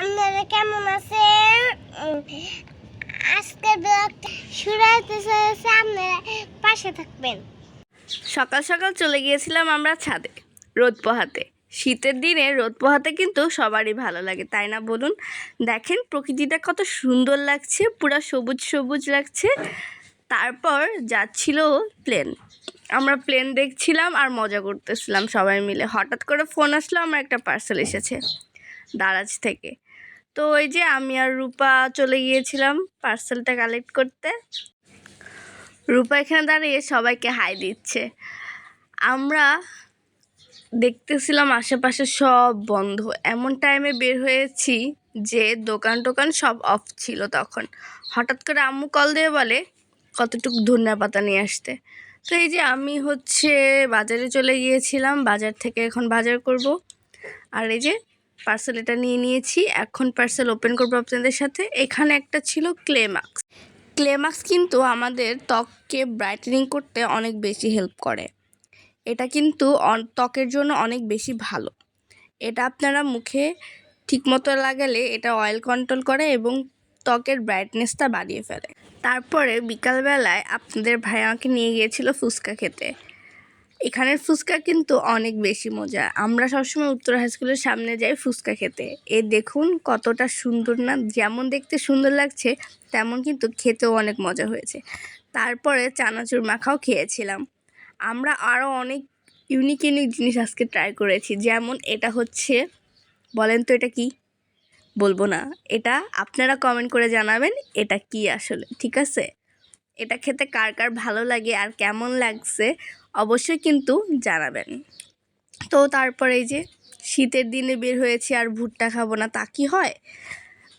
আপনারা কেমন আজকে শুরু হতে চলেছে, আপনারা পাশে থাকবেন। সকাল সকাল চলে গিয়েছিলাম আমরা ছাদে, রোদ পোহাতে। শীতের দিনে রোদ পোহাতে কিন্তু সবারই ভালো লাগে, তাই না বলুন? দেখেন প্রকৃতিটা কত সুন্দর লাগছে, পুরো সবুজ সবুজ লাগছে। তারপর যাচ্ছিল প্লেন। আমরা প্লেন দেখছিলাম আর মজা করতেছিলাম সবাই মিলে। হঠাৎ করে ফোন আসলো, আমার একটা পার্সেল এসেছে। দারাজ থেকে। তো ওই যে আমি আর রূপা চলে গিয়েছিলাম পার্সেলটা কালেক্ট করতে। রূপা এখানে দাঁড়িয়ে সবাইকে হাই দিচ্ছে। আমরা দেখতেছিলাম আশেপাশে সব বন্ধ। এমন টাইমে বের হয়েছি যে দোকান টোকান সব অফ ছিল তখন। হঠাৎ করে আম্মু কল দিয়ে বলে, কতটুকু ধনিয়া পাতা নিয়ে আসতে? তো এই যে আমি হচ্ছে বাজারে চলে গিয়েছিলাম, বাজার থেকে এখন বাজার করব। আর এই যে পার্সেল এটা নিয়ে নিয়েছি। এখন পার্সেল ওপেন করব আপনাদের সাথে। এখানে একটা ছিল ক্লে মাস্ক ক্লেমাক্স কিন্তু আমাদের ত্বককে ব্রাইটেনিং করতে অনেক বেশি হেল্প করে। এটা কিন্তু ত্বকের জন্য অনেক বেশি ভালো। এটা আপনারা মুখে ঠিকমতো লাগালে এটা অয়েল কন্ট্রোল করে এবং ত্বকের ব্রাইটনেসটা বাড়িয়ে ফেলে। তারপরে বিকালবেলায় আপনাদের ভাই আমাকে নিয়ে গিয়েছিল ফুচকা খেতে। এখানের ফুচকা কিন্তু অনেক বেশি মজা আমরা সবসময় উত্তর হাই স্কুলের সামনে যাই ফুচকা খেতে। এ দেখুন কতটা সুন্দর না, যেমন দেখতে সুন্দর লাগছে, তেমন কিন্তু খেতেও অনেক মজা হয়েছে। তারপরে চানাচুর মাখাও খেয়েছিলাম। আমরা আরও অনেক ইউনিক ইউনিক জিনিস আজকে ট্রাই করেছি। যেমন এটা হচ্ছে, বলেন তো এটা কি? বলব না। এটা আপনারা কমেন্ট করে জানাবেন এটা কি আসলে, ঠিক আছে? এটা খেতে কার কার ভালো লাগে আর কেমন লাগছে অবশ্যই কিন্তু জানাবেন। তো তারপরে এই যে শীতের দিনে বের হয়েছি আর ভুট্টা খাব না, তা কি হয়?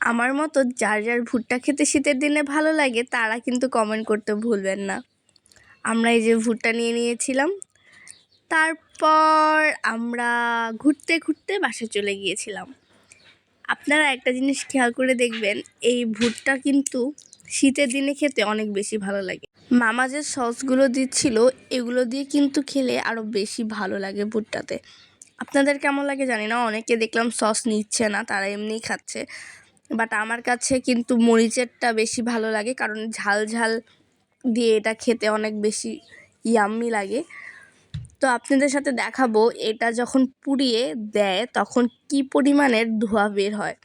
আমার মতো যার যার ভুট্টা খেতে শীতের দিনে ভালো লাগে তারা কিন্তু কমেন্ট করতে ভুলবেন না। আমরা এই যে ভুট্টা নিয়ে নিয়েছিলাম, তারপর আমরা ঘুরতে ঘুরতে বাসে চলে গিয়েছিলাম। আপনারা একটা জিনিস খেয়াল করে দেখবেন, এই ভুট্টা কিন্তু শীতের দিনে খেতে অনেক বেশি ভালো লাগে। মামা যে সসগুলো দিচ্ছিল, এগুলো দিয়ে কিন্তু খেলে আরও বেশি ভালো লাগে ভুট্টাতে। আপনাদের কেমন লাগে জানি না, অনেকে দেখলাম সস নিচ্ছে না, তারা এমনিই খাচ্ছে। বাট আমার কাছে কিন্তু মরিচেরটা বেশি ভালো লাগে, কারণ ঝাল ঝাল দিয়ে এটা খেতে অনেক বেশি ইয়াম্মি লাগে। তো আপনাদের সাথে দেখাবো, এটা যখন পুড়িয়ে দেয়, তখন কি পরিমাণের ধোঁয়া বের হয়।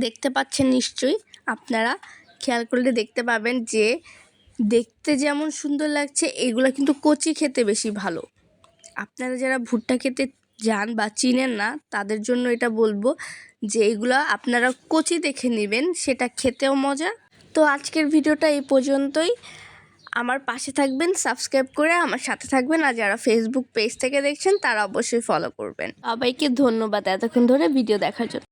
দেখতে পাচ্ছেন নিশ্চয়ই, আপনারা খেয়াল করলে দেখতে পাবেন যে দেখতে যেমন সুন্দর লাগছে, এগুলো কিন্তু কচি খেতে বেশি ভালো। আপনারা যারা ভুট্টা খেতে যান বা চিনেন না, তাদের জন্য এটা বলব যে এগুলো আপনারা কচি দেখে নেবেন, সেটা খেতেও মজা। তো আজকের ভিডিওটা এই পর্যন্তই। আমার পাশে থাকবেন, সাবস্ক্রাইব করে আমার সাথে থাকবেন আর যারা ফেসবুক পেজ থেকে দেখছেন, তারা অবশ্যই ফলো করবেন। সবাইকে ধন্যবাদ এতক্ষণ ধরে ভিডিও দেখার জন্য।